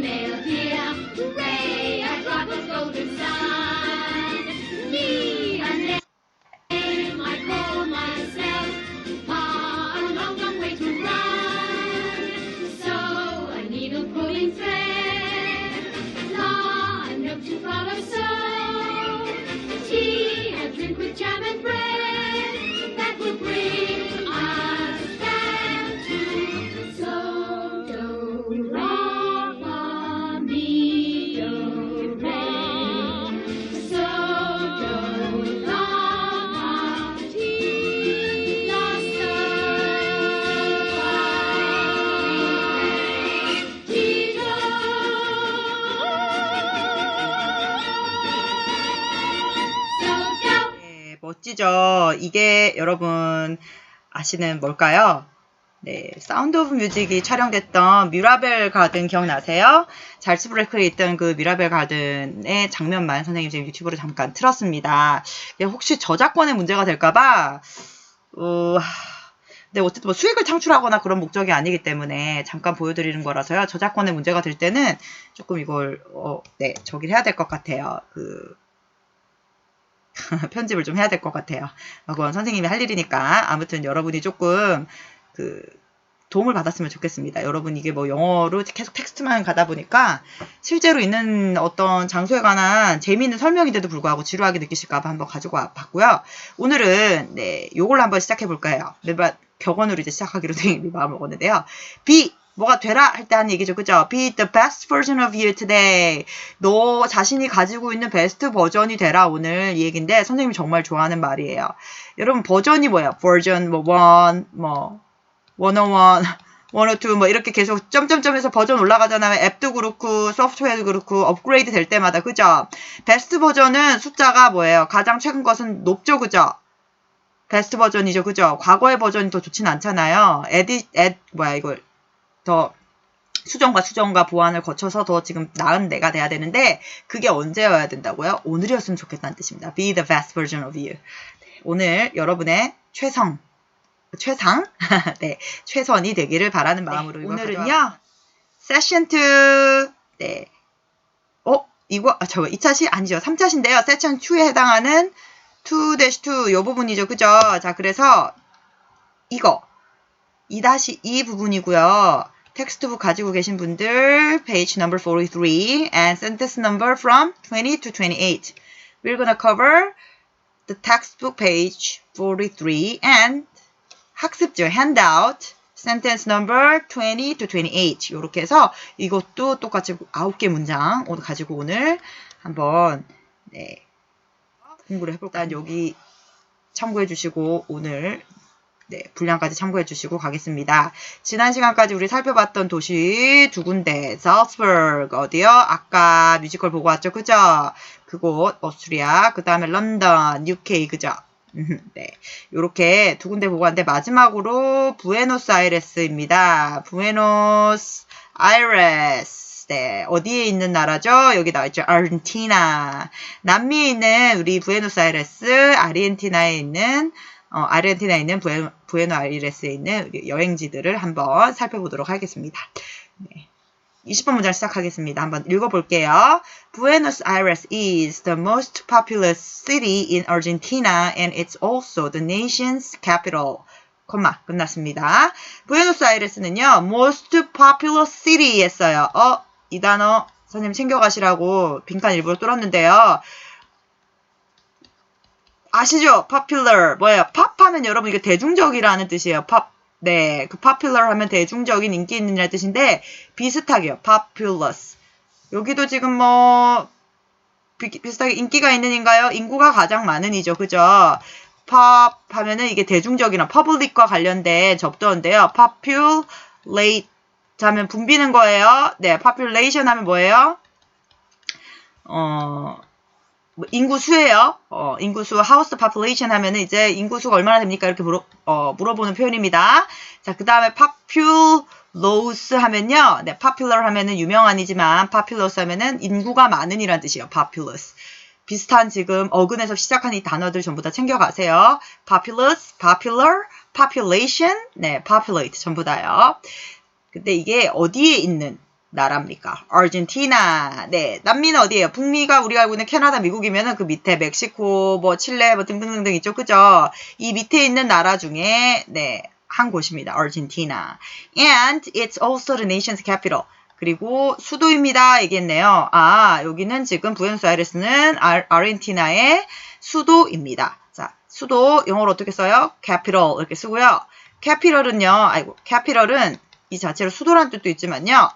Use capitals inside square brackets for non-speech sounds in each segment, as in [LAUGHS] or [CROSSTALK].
female here. 네, 멋지죠? 이게 여러분 아시는 뭘까요? 네, 사운드 오브 뮤직이 촬영됐던 뮤라벨 가든 기억나세요? 잘츠 브레이크에 있던 그 뮤라벨 가든의 장면만 선생님 지금 유튜브로 잠깐 틀었습니다. 혹시 저작권의 문제가 될까봐, 어, 네, 어쨌든 뭐 수익을 창출하거나 그런 목적이 아니기 때문에 잠깐 보여드리는 거라서요. 저작권의 문제가 될 때는 조금 이걸, 어, 네, 저기 해야 될 것 같아요. 그, [LAUGHS] 편집을 좀 해야 될 것 같아요. 어, 그건 선생님이 할 일이니까 아무튼 여러분이 조금 그 도움을 받았으면 좋겠습니다. 여러분 이게 뭐 영어로 계속 텍스트만 가다 보니까 실제로 있는 어떤 장소에 관한 재미있는 설명인데도 불구하고 지루하게 느끼실까봐 한번 가지고 와 봤고요. 오늘은 네 요걸로 한번 시작해 볼까요? 매번 격언으로 이제 시작하기로 [LAUGHS] 마음을 먹었는데요. be 뭐가 되라 할 때 하는 얘기죠. 그죠? Be the best version of you today. 너 자신이 가지고 있는 베스트 버전이 되라 오늘 이 얘기인데 선생님이 정말 좋아하는 말이에요. 여러분 버전이 뭐야? 버전 뭐 원, 뭐 101, 102, 뭐 이렇게 계속 점점점에서 버전 올라가잖아요. 앱도 그렇고 소프트웨어도 그렇고 업그레이드 될 때마다 그죠? 베스트 버전은 숫자가 뭐예요? 가장 최근 것은 높죠, 그죠? 베스트 버전이죠, 그죠? 과거의 버전이 더 좋진 않잖아요. 에디, 에, 뭐야 이걸 더 수정과 수정과 보완을 거쳐서 더 지금 나은 내가 돼야 되는데 그게 언제여야 된다고요? 오늘이었으면 좋겠다는 뜻입니다. Be the best version of you. 네, 오늘 여러분의 최성, 최상, [LAUGHS] 네, 최선이 되기를 바라는 마음으로 이걸 오늘은요. 세션 2. 네. 어, 이거 아, 저 2차시 아니죠. 3차시인데요. 세션 2에 해당하는 2-2 요 부분이죠. 그죠? 자, 그래서 이거 2-2 부분이고요. 텍스트북 가지고 계신 분들 page number 43 and sentence number from 20 to 28. We're gonna cover the textbook page 43 and 학습지 handout sentence number 20 to 28 이렇게 해서 이것도 똑같이 9개 문장 오늘 가지고 오늘 한번 네, 공부를 해볼까요? 일단 여기 참고해 주시고 오늘 네, 분량까지 참고해 주시고 가겠습니다. 지난 시간까지 우리 살펴봤던 도시 두 군데, 살스버그 어디요? 아까 뮤지컬 보고 왔죠, 그죠? 그곳 오스트리아, 그 다음에 런던, UK, 그죠? [LAUGHS] 네, 요렇게 두 군데 보고 왔는데 마지막으로 부에노스아이레스입니다. 부에노스아이레스. 네, 어디에 있는 나라죠? 여기 나와 있죠. 아르헨티나. 남미에 있는 우리 부에노스아이레스, 아르헨티나에 있는 어, 아르헨티나에 있는 부에, 부에노아이레스에 있는 여행지들을 한번 살펴보도록 하겠습니다. 네. 20번 문장 시작하겠습니다. 한번 읽어볼게요. Buenos Aires is the most populous city in Argentina and it's also the nation's capital. 콤마 끝났습니다. 부에노스아이레스는요, most populous city 했어요. 어, 이 단어 선생님 챙겨가시라고 빈칸 일부러 뚫었는데요. 아시죠? popular 뭐예요? 팝하면 여러분 이게 대중적이라는 뜻이에요. 팝. 네, 그 popular 하면 대중적인 인기 있는 이라는 뜻인데 비슷하게요. populous. 여기도 지금 뭐 비, 비슷하게 인기가 있는 인가요? 인구가 가장 많은 이죠. 그죠? pop 하면은 이게 대중적이나 public과 관련된 접두어인데요. populate 하면 붐비는 거예요. 네, population 하면 뭐예요? 어, 뭐 인구 수예요. 어, 인구 수, house population 하면은 이제 인구 수가 얼마나 됩니까? 이렇게 물어, 어, 물어보는 표현입니다. 자, 그 다음에 populous 하면요. 네, popular 하면은 유명한이지만 populous 하면은 인구가 많은 이란 뜻이에요. populous. 비슷한 지금 어근에서 시작하는 이 단어들 전부 다 챙겨가세요. populous, popular, population, 네, populate 전부 다요. 근데 이게 어디에 있는 나라입니까? 아르헨티나. 네, 남미는 어디예요? 북미가 우리가 알고 있는 캐나다, 미국이면은 그 밑에 멕시코, 뭐 칠레, 뭐 등등등등 있죠, 그죠? 이 밑에 있는 나라 중에 네, 한 곳입니다. 아르헨티나. And it's also the nation's capital. 그리고 수도입니다. 얘기했네요. 아, 여기는 지금 부에노스아이레스는 아, 아르헨티나의 수도입니다. 자, 수도 영어로 어떻게 써요? capital 이렇게 쓰고요. capital은요. 아이고, capital은 이 자체로 수도라는 뜻도 있지만요.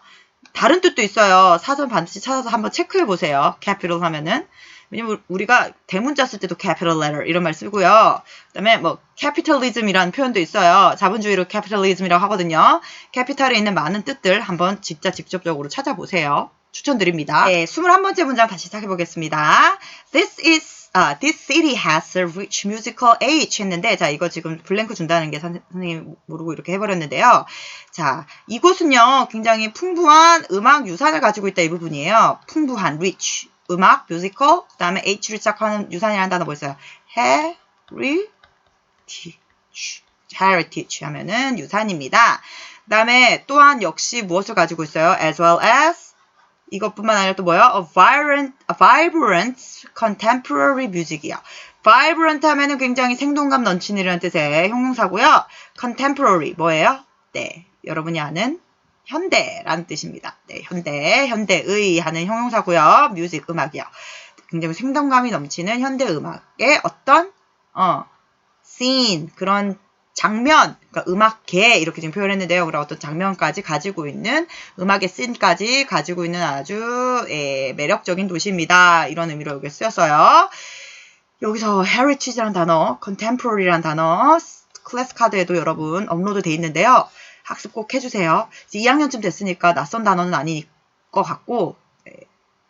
다른 뜻도 있어요. 사전 반드시 찾아서 한번 체크해 보세요. capital 하면은. 왜냐면 우리가 대문자 쓸 때도 capital letter 이런 말 쓰고요. 그다음에 뭐 capitalism이라는 표현도 있어요. 자본주의로 capitalism이라고 하거든요. capital에 있는 많은 뜻들 한번 진짜 직접적으로 찾아보세요. 추천드립니다. 네, 21번째 문장 다시 시작해 보겠습니다. This is 아, this city has a rich musical age 했는데 자 이거 지금 블랭크 준다는 게 선, 선생님 모르고 이렇게 해버렸는데요. 자 이곳은요 굉장히 풍부한 음악 유산을 가지고 있다 이 부분이에요. 풍부한 rich 음악 뮤지컬 그 다음에 H를 시작하는 유산이라는 단어 뭐 있어요? heritage heritage 하면은 유산입니다. 그 다음에 또한 역시 무엇을 가지고 있어요? as well as 이것뿐만 아니라 또 뭐요? A vibrant, a vibrant contemporary music이요. vibrant 하면은 굉장히 생동감 넘치는 뜻의 형용사고요. contemporary 뭐예요? 네, 여러분이 아는 현대라는 뜻입니다. 네, 현대, 현대의 하는 형용사고요. 뮤직 음악이요. 굉장히 생동감이 넘치는 현대 음악의 어떤 어 scene 그런 장면, 그러니까 음악계 이렇게 지금 표현했는데요. 그런 어떤 장면까지 가지고 있는 음악의 씬까지 가지고 있는 아주 예, 매력적인 도시입니다. 이런 의미로 여기 쓰였어요. 여기서 heritage라는 단어, contemporary라는 단어, 클래스 카드에도 여러분 업로드 돼 있는데요. 학습 꼭 해주세요. 이제 2학년쯤 됐으니까 낯선 단어는 아닐 것 같고 예,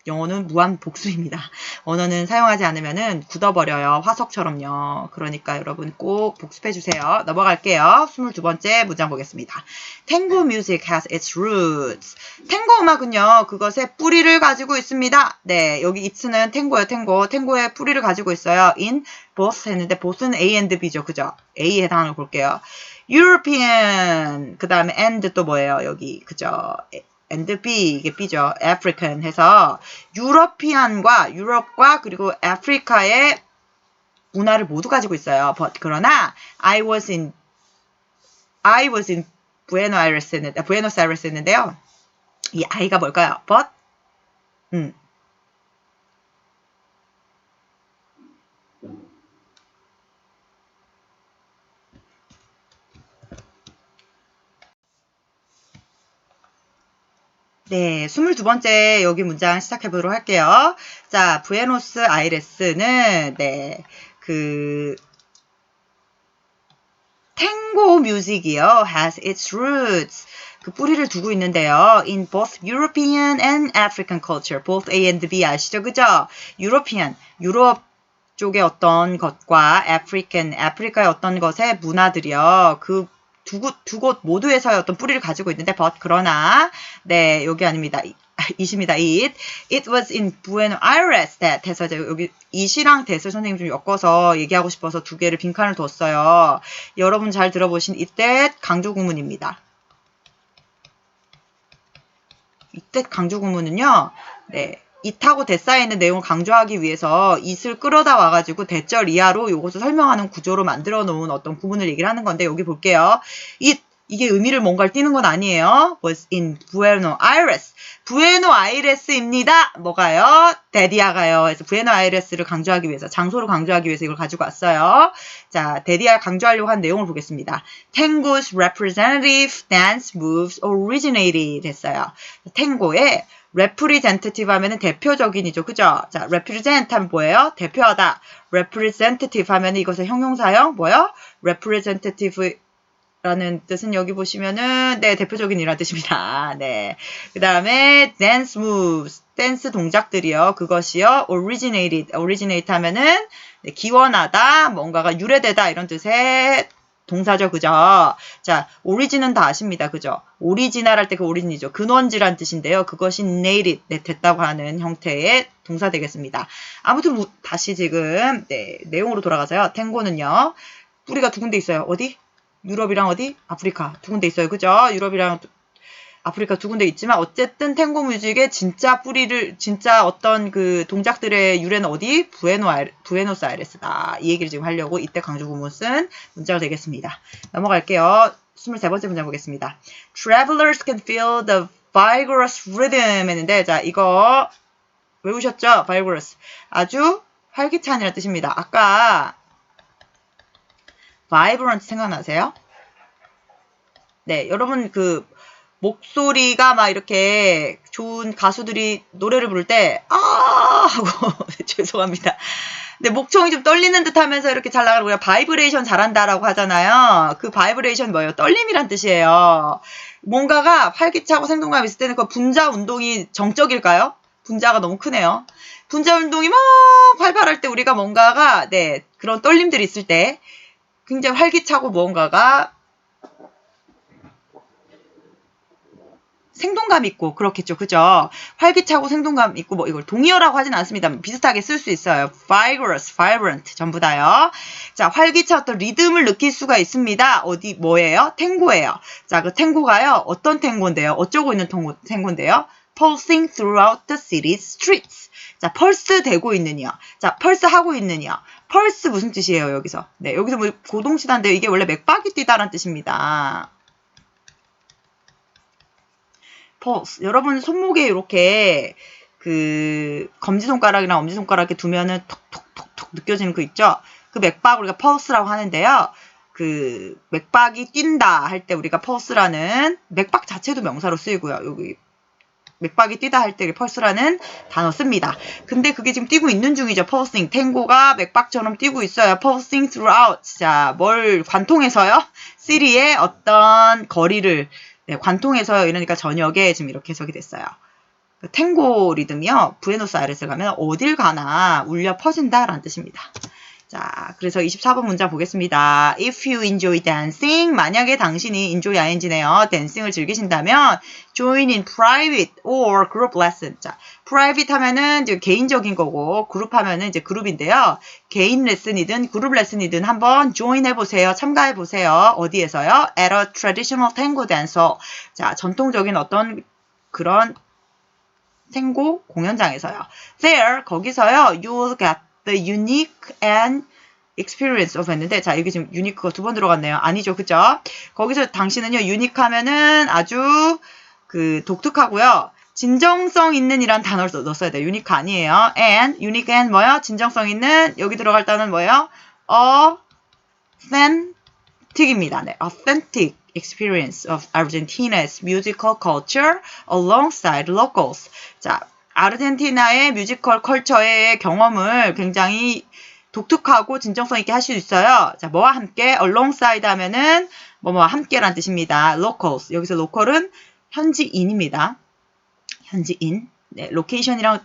영어는 무한 복수입니다. 언어는 사용하지 않으면 굳어버려요. 화석처럼요. 그러니까 여러분 꼭 복습해주세요. 넘어갈게요. 22번째 문장 보겠습니다. Tango music has its roots. 탱고 음악은요. 그것의 뿌리를 가지고 있습니다. 네, 여기 its는 탱고예요. 탱고. 탱고의 뿌리를 가지고 있어요. in both 했는데 both는 A and B죠. 그죠? A에 걸 볼게요. European 그 다음에 and 또 뭐예요? 여기 그죠? And B 이게 B죠. African 해서 유러피안과 유럽과 그리고 아프리카의 문화를 모두 가지고 있어요. But 그러나 I was in I was in Buenos Aires 했는데 Buenos Aires 했는데요. 이 I가 뭘까요? But 음. 네, 22번째 여기 문장 시작해 보도록 할게요. 자, 부에노스 아이레스는 네, 그 탱고 뮤직이요. has its roots. 그 뿌리를 두고 있는데요. in both European and African culture. both A and B 아시죠? 그죠? European, 유럽 쪽의 어떤 것과 African, 아프리카의 어떤 것의 문화들이요. 그 두 곳, 두 곳 모두에서의 어떤 뿌리를 가지고 있는데, but, 그러나, 네, 여기 아닙니다. 이십니다. it. It was in Buenos Aires that 해서 제가 여기 이시랑 that을 선생님 좀 엮어서 얘기하고 싶어서 두 개를 빈칸을 뒀어요. 여러분 잘 들어보신 이때 강조 구문입니다. 이때 강조 구문은요. 네. It하고 대사에 있는 내용을 강조하기 위해서 it을 끌어다 와가지고 대절 이하로 이것을 설명하는 구조로 만들어 놓은 어떤 구문을 얘기를 하는 건데 여기 볼게요. it 이게 의미를 뭔가를 띠는 건 아니에요. was in Buenos Aires. 부에노 아이레스입니다. 뭐가요? 데디아가요. 그래서 부에노 아이레스를 강조하기 위해서, 장소를 강조하기 위해서 이걸 가지고 왔어요. 자, 데디아 강조하려고 한 내용을 보겠습니다. Tango's representative dance moves originated 했어요. 탱고의 representative 하면은 대표적인이죠. 그죠? 자, represent 하면 뭐예요? 대표하다. representative 하면은 이것의 형용사형 뭐예요? representative 라는 뜻은 여기 보시면은 네 대표적인 이란 뜻입니다. [LAUGHS] 네. 그 다음에 dance moves, 댄스 동작들이요. 그것이요. originated, originate 하면은 네, 기원하다, 뭔가가 유래되다 이런 뜻의 동사죠, 그죠? 자, 오리진은 다 아십니다, 그죠? 오리지널 할 때 그 오리진이죠. 근원지란 뜻인데요. 그것이 nated, 네, 됐다고 하는 형태의 동사 되겠습니다. 아무튼 다시 지금 네, 내용으로 돌아가서요. 탱고는요. 뿌리가 두 군데 있어요. 어디? 유럽이랑 어디? 아프리카 두 군데 있어요. 그죠? 유럽이랑 아프리카 두 군데 있지만 어쨌든 탱고 뮤직의 진짜 뿌리를 진짜 어떤 그 동작들의 유래는 어디? 부에노 아이, 부에노스아이레스다. 이 얘기를 지금 하려고 이때 강조 구문 쓴 문자가 되겠습니다. 넘어갈게요. 23번째 문장 보겠습니다. Travelers can feel the vigorous rhythm 했는데 자 이거 외우셨죠? vigorous 아주 활기찬이라는 뜻입니다. 아까 vibrant 생각나세요? 네, 여러분 그 목소리가 막 이렇게 좋은 가수들이 노래를 부를 때, 아! 하고, [LAUGHS] 죄송합니다. 근데 목청이 좀 떨리는 듯 하면서 이렇게 잘 나가는 거야. 바이브레이션 잘한다라고 하잖아요. 그 바이브레이션 뭐예요? 떨림이란 뜻이에요. 뭔가가 활기차고 생동감 있을 때는 그 분자 운동이 정적일까요? 분자가 너무 크네요. 분자 운동이 막 활발할 때 우리가 뭔가가, 네, 그런 떨림들이 있을 때 굉장히 활기차고 뭔가가 생동감 있고 그렇겠죠. 그죠? 활기차고 생동감 있고 뭐 이걸 동의어라고 하진 않습니다. 비슷하게 쓸 수 있어요. vigorous, vibrant 전부 다요. 자, 활기차 어떤 리듬을 느낄 수가 있습니다. 어디 뭐예요? 탱고예요. 자, 그 탱고가요. 어떤 탱고인데요? 어쩌고 있는 탱고, 탱고인데요? pulsing throughout the city streets. 자, 펄스 되고 있느냐. 자, 펄스 하고 있느냐. 펄스 무슨 뜻이에요, 여기서? 네, 여기서 뭐 고동시다인데 이게 원래 맥박이 뛰다라는 뜻입니다. pulse. 여러분 손목에 이렇게 그 검지손가락이나 엄지손가락 에 두면은 톡톡톡톡 느껴지는 그 있죠? 그 맥박 우리가 pulse라고 하는데요. 그 맥박이 뛴다 할 때 우리가 pulse라는 맥박 자체도 명사로 쓰이고요. 여기 맥박이 뛰다 할 때 펄스라는 단어 씁니다. 근데 그게 지금 뛰고 있는 중이죠. pulsing. 탱고가 맥박처럼 뛰고 있어요. pulsing throughout. 자, 뭘 관통해서요? 시리의 어떤 거리를 네, 관통해서요. 이러니까 저녁에 지금 이렇게 해석이 됐어요. 그 탱고 리듬이요. 부에노스아이레스 가면 어딜 가나 울려 퍼진다라는 뜻입니다. 자, 그래서 24번 문장 보겠습니다. If you enjoy dancing, 만약에 당신이 enjoy ing네요. 댄싱을 즐기신다면 join in private or group lesson. 자, private 하면은 이제 개인적인 거고 group 하면은 이제 그룹인데요. 개인 레슨이든 그룹 레슨이든 한번 join 해 보세요. 참가해 보세요. 어디에서요? At a traditional tango dancer. 자, 전통적인 어떤 그런 탱고 공연장에서요. There, 거기서요. You'll get the unique and experience of 했는데 자 여기 지금 unique가 두 번 들어갔네요. 아니죠, 그죠? 거기서 당신은요 unique 하면은 아주 그 독특하고요. 진정성 있는 이란 단어를 넣었어야 돼요. unique 아니에요. and unique and 뭐요? 진정성 있는 여기 들어갈 단어는 뭐예요? authentic입니다. 네, authentic experience of Argentina's musical culture alongside locals. 자, 아르헨티나의 뮤지컬 컬처의 경험을 굉장히 독특하고 진정성 있게 할 수 있어요. 자, 뭐와 함께 alongside 하면은 뭐뭐와 함께란 뜻입니다. locals. 여기서 local은 현지인입니다. 현지인. 네, 로케이션이랑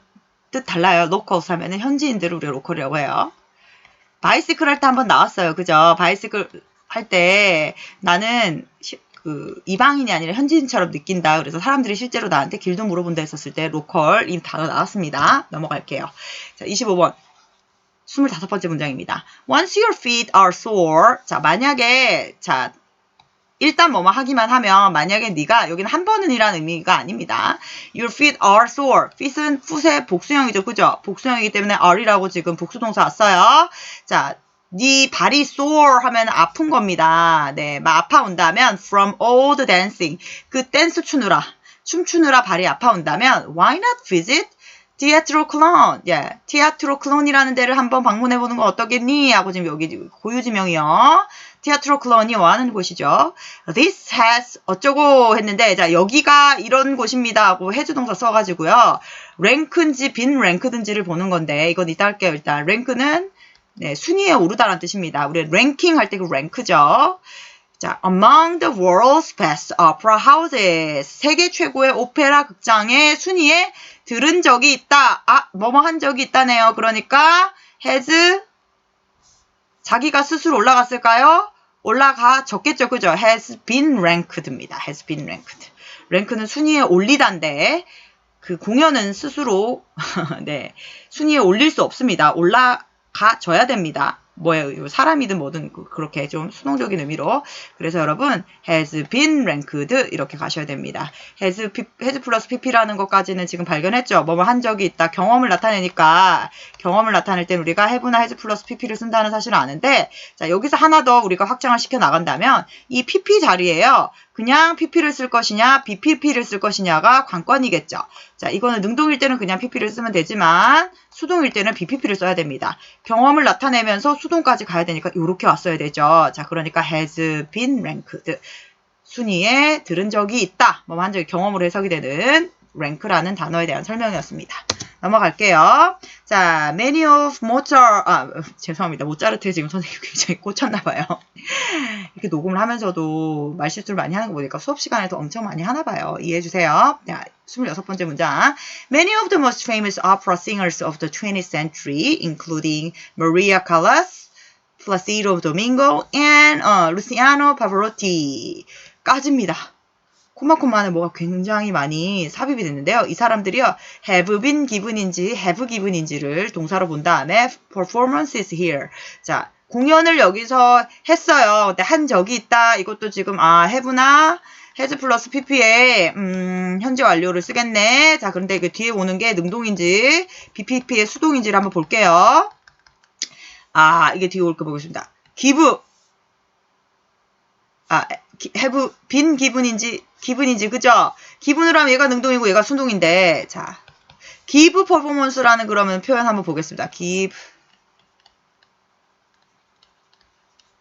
뜻 달라요. locals 하면은 현지인들을 우리가 로컬이라고 해요. 바이시클 할 때 한번 나왔어요. 그죠? 바이시클 할 때 나는 시- 그 이방인이 아니라 현지인처럼 느낀다. 그래서 사람들이 실제로 나한테 길도 물어본다 했었을 때 로컬 이 단어 나왔습니다. 넘어갈게요. 자, 25번. 25번째 문장입니다. Once your feet are sore. 자, 만약에 자 일단 뭐뭐 하기만 하면 만약에 네가 여기는 한 번은 이라는 의미가 아닙니다. Your feet are sore. feet은 풋의 복수형이죠. 그죠? 복수형이기 때문에 are이라고 지금 복수동사 왔어요. 자, 네 발이 sore 하면 아픈 겁니다. 네, 막 아파온다면 from all the dancing. 그 댄스 추느라, 춤추느라 발이 아파온다면 why not visit Teatro Cologne? 예, Teatro Cologne이라는 데를 한번 방문해 보는 건 어떻겠니? 하고 지금 여기 고유지명이요. Teatro Cologne이 뭐 하는 곳이죠? This has 어쩌고 했는데 자 여기가 이런 곳입니다 하고 해주동사 써가지고요. 랭크인지 빈 랭크든지를 보는 건데 이건 이따 할게요. 일단 랭크는 네, 순위에 오르다라는 뜻입니다. 우리 랭킹 할 때 그 랭크죠. 자, among the world's best opera houses. 세계 최고의 오페라 극장의 순위에 들은 적이 있다. 아, 뭐뭐 한 적이 있다네요. 그러니까 has 자기가 스스로 올라갔을까요? 올라가 졌겠죠. 그죠? has been ranked입니다. has been ranked. 랭크는 순위에 올리다인데 그 공연은 스스로 [LAUGHS] 네, 순위에 올릴 수 없습니다. 올라 가져야 됩니다. 뭐예요? 사람이든 뭐든 그- 그렇게 좀 수동적인 의미로. 그래서 여러분 has been ranked 이렇게 가셔야 됩니다. has, has 플러스 pp라는 것까지는 지금 발견했죠. 뭐뭐 한 적이 있다. 경험을 나타내니까 경험을 나타낼 땐 우리가 have나 has 플러스 pp를 쓴다는 사실을 아는데 자 여기서 하나 더 우리가 확장을 시켜 나간다면 이 pp 자리에요. 그냥 pp를 쓸 것이냐 bpp를 쓸 것이냐가 관건이겠죠. 자 이거는 능동일 때는 그냥 pp를 쓰면 되지만 수동일 때는 bpp를 써야 됩니다. 경험을 나타내면서 수동까지 가야 되니까 이렇게 왔어야 되죠. 자 그러니까 has been ranked 순위에 들은 적이 있다. 뭐 한 적이 경험으로 해석이 되는 rank라는 단어에 대한 설명이었습니다. 넘어갈게요. 자, many of Mozart, 아, 죄송합니다. 모차르트에 지금 선생님 굉장히 꽂혔나봐요. 이렇게 녹음을 하면서도 말실수를 많이 하는 거 보니까 수업 시간에도 엄청 많이 하나봐요. 이해해주세요. 자, 26번째 문장. Many of the most famous opera singers of the 20th century, including Maria Callas, Placido Domingo, and 어, Luciano Pavarotti. 까집니다. 코마코마 안에 뭐가 굉장히 많이 삽입이 됐는데요. 이 사람들이요. have been given인지 have given인지를 동사로 본 다음에 performance is here. 자, 공연을 여기서 했어요. 근데 한 적이 있다. 이것도 지금 아 have나 has 플러스 pp에 음, 현재 완료를 쓰겠네. 자, 그런데 그 뒤에 오는 게 능동인지 bpp의 수동인지를 한번 볼게요. 아, 이게 뒤에 올 거 보겠습니다. give 아, 기- have been given인지 기분인지 그죠? 기분으로 하면 얘가 능동이고 얘가 수동인데 자 give performance라는 그러면 표현 한번 보겠습니다. give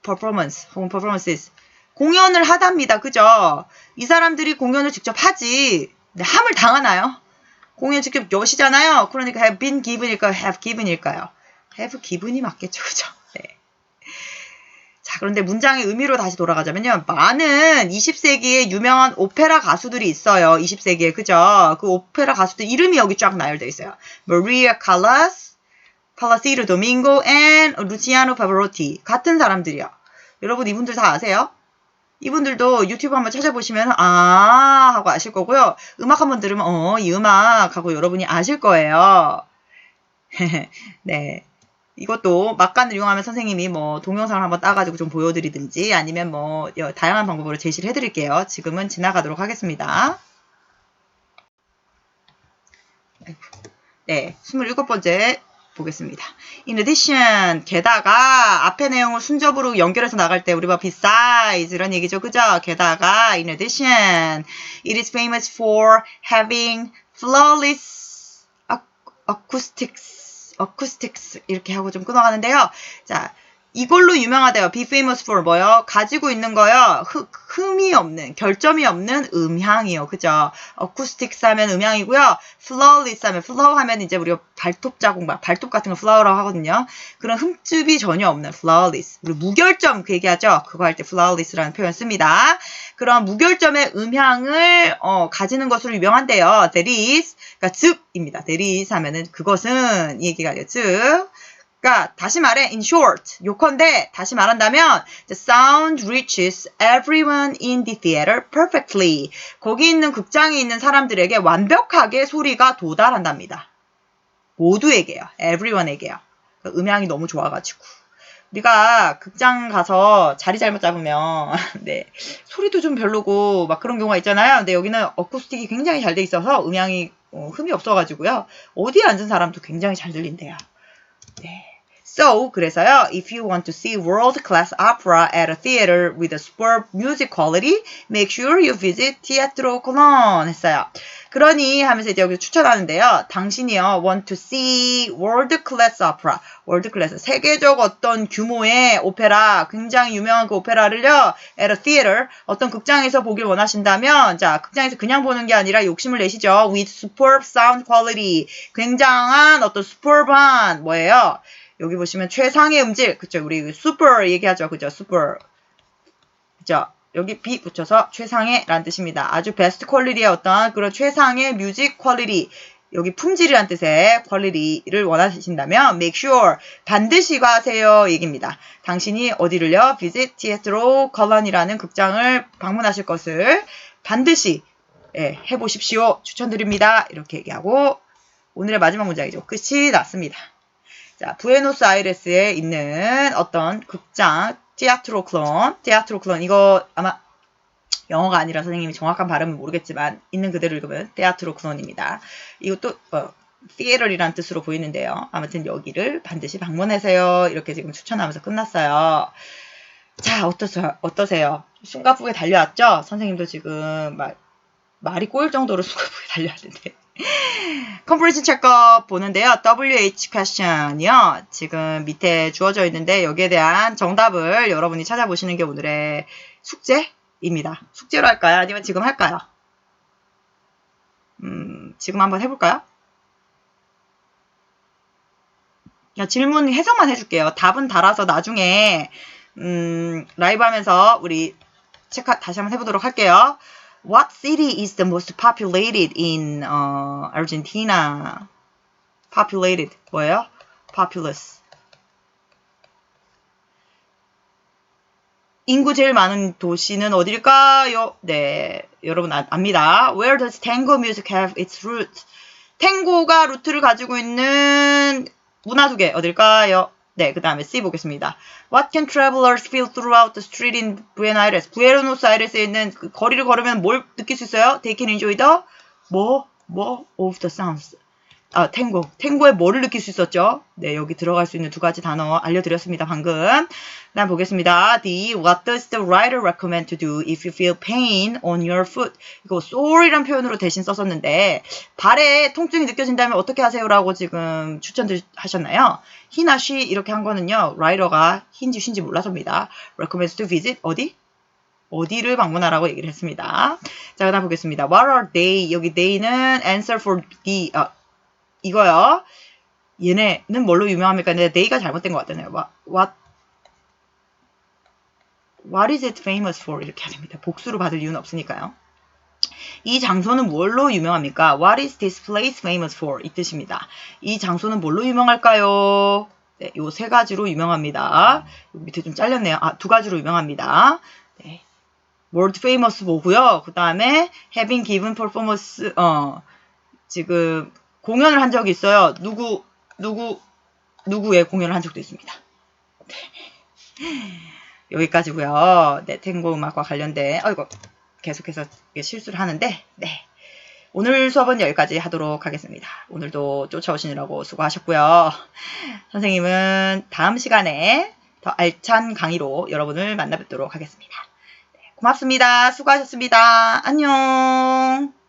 performance 혹은 performances 공연을 하답니다. 그죠? 이 사람들이 공연을 직접 하지 함을 당하나요? 공연 직접 여시잖아요. 그러니까 have been given일까요? have given일까요? have given이 맞겠죠. 그죠? 네. 자, 그런데 문장의 의미로 다시 돌아가자면요. 많은 20세기의 유명한 오페라 가수들이 있어요. 20세기에. 그죠? 그 오페라 가수들 이름이 여기 쫙 나열되어 있어요. Maria Callas, Placido Domingo, and Luciano Pavarotti. 같은 사람들이요. 여러분 이분들 다 아세요? 이분들도 유튜브 한번 찾아보시면 아 하고 아실 거고요. 음악 한번 들으면 어 이 음악 하고 여러분이 아실 거예요. [LAUGHS] 네. 이것도 막간을 이용하면 선생님이 뭐 동영상을 한번 따가지고 좀 보여드리든지 아니면 뭐 여- 다양한 방법으로 제시를 해드릴게요. 지금은 지나가도록 하겠습니다. 네, 27번째 보겠습니다. In addition, 게다가 앞의 내용을 순접으로 연결해서 나갈 때 우리가 besides 이런 얘기죠. 그죠? 게다가 in addition, it is famous for having flawless acoustics 이렇게 하고 좀 끊어가는데요. 자, 이걸로 유명하대요. be famous for 뭐요? 가지고 있는 거요. 흠, 흠이 없는, 결점이 없는 음향이요. 그죠? acoustics 하면 음향이고요. flawless 하면, flow 하면 이제 우리가 발톱 자국, 막 발톱 같은 거 flow라고 하거든요. 그런 흠집이 전혀 없는 flawless. 우리 무결점 그 얘기하죠? 그거 할 때 flawless라는 표현 씁니다. 그런 무결점의 음향을 어, 가지는 것으로 유명한데요. That is, 그러니까 즉입니다. That is 하면은 그것은 이 얘기가 아니에요. 즉. 그러니까 다시 말해, in short, 요컨대 다시 말한다면 the sound reaches everyone in the theater perfectly. 거기 있는 극장에 있는 사람들에게 완벽하게 소리가 도달한답니다. 모두에게요. everyone에게요. 그러니까 음향이 너무 좋아가지고. 우리가 극장 가서 자리 잘못 잡으면 [LAUGHS] 네 소리도 좀 별로고 막 그런 경우가 있잖아요. 근데 여기는 어쿠스틱이 굉장히 잘 돼 있어서 음향이 어, 흠이 없어가지고요. 어디에 앉은 사람도 굉장히 잘 들린대요. 네. So 그래서요, if you want to see world-class opera at a theater with a superb music quality, make sure you visit Teatro Cologne 했어요. 그러니 하면서 이제 여기 추천하는데요. 당신이요, want to see world-class opera, world-class, 세계적 어떤 규모의 오페라, 굉장히 유명한 그 오페라를요, at a theater, 어떤 극장에서 보길 원하신다면, 자, 극장에서 그냥 보는 게 아니라 욕심을 내시죠. with superb sound quality, 굉장한 어떤 superb한, 뭐예요? 여기 보시면 최상의 음질, 그쵸? 우리 super 얘기하죠. 그죠? super. 그죠? 여기 B 붙여서 최상의 라는 뜻입니다. 아주 베스트 퀄리티의 어떤 그런 최상의 뮤직 퀄리티. 여기 품질이란 뜻의 퀄리티를 원하신다면 make sure 반드시 가세요 얘기입니다. 당신이 어디를요? visit Teatro Colonne이라는 극장을 방문하실 것을 반드시 예, 해보십시오. 추천드립니다. 이렇게 얘기하고 오늘의 마지막 문장이죠. 끝이 났습니다. 자, 부에노스아이레스에 있는 어떤 극장 티아트로클론, 티아트로클론 이거 아마 영어가 아니라 선생님이 정확한 발음은 모르겠지만 있는 그대로 읽으면 티아트로클론입니다. 이것도 어, theater이란 뜻으로 보이는데요. 아무튼 여기를 반드시 방문하세요. 이렇게 지금 추천하면서 끝났어요. 자, 어떠세요? 어떠세요? 숨가쁘게 달려왔죠? 선생님도 지금 막 말이 꼬일 정도로 [LAUGHS] 숨가쁘게 달려왔는데. 컴프레션 체크업 보는데요. WH question이요. 지금 밑에 주어져 있는데 여기에 대한 정답을 여러분이 찾아보시는 게 오늘의 숙제입니다. 숙제로 할까요? 아니면 지금 할까요? 음, 지금 한번 해볼까요? 야, 질문 해석만 해줄게요. 답은 달아서 나중에 음, 라이브 하면서 우리 체크 다시 한번 해보도록 할게요. What city is the most populated in 어, Argentina? Populated 뭐예요? Populous. 인구 제일 많은 도시는 어딜까요? 네, 여러분 아, 압니다. Where does tango music have its roots? 탱고가 루트를 가지고 있는 문화 두 개 어딜까요? 네, 그 다음에 C 보겠습니다. What can travelers feel throughout the street in Buenos Aires? 부에노스 아이레스에 있는 그 거리를 걸으면 뭘 느낄 수 있어요? They can enjoy the 뭐, 뭐 of the sounds. 아, 탱고. 탱고의 뭐를 느낄 수 있었죠? 네, 여기 들어갈 수 있는 두 가지 단어 알려드렸습니다, 방금. 다음 보겠습니다. D. What does the writer recommend to do if you feel pain on your foot? 이거 sore이란 표현으로 대신 썼었는데, 발에 통증이 느껴진다면 어떻게 하세요 라고 지금 추천들 하셨나요? he나 she 이렇게 한 거는요, writer가 hin지 쉰지 몰라서입니다. recommends to visit 어디? 어디를 방문하라고 얘기를 했습니다. 자, 그 다음 보겠습니다. What are they? 여기 they는 answer for D. 아, 이거요. 얘네는 뭘로 유명합니까? 근데 they가 잘못된 것 같잖아요. What, what, what is it famous for? 이렇게 해야 됩니다. 복수로 받을 이유는 없으니까요. 이 장소는 뭘로 유명합니까? What is this place famous for? 이 뜻입니다. 이 장소는 뭘로 유명할까요? 네, 요 세 가지로 유명합니다. 밑에 좀 잘렸네요. 아, 두 가지로 유명합니다. 네. world famous 뭐고요. 그 다음에 having given performance, 어, 지금 공연을 한 적이 있어요. 누구, 누구, 누구의 공연을 한 적도 있습니다. 네. 여기까지고요. 네, 탱고 음악과 관련된, 아이고, 계속해서 실수를 하는데, 네. 오늘 수업은 여기까지 하도록 하겠습니다. 오늘도 쫓아오시느라고 수고하셨고요. 선생님은 다음 시간에 더 알찬 강의로 여러분을 만나 뵙도록 하겠습니다. 네, 고맙습니다. 수고하셨습니다. 안녕.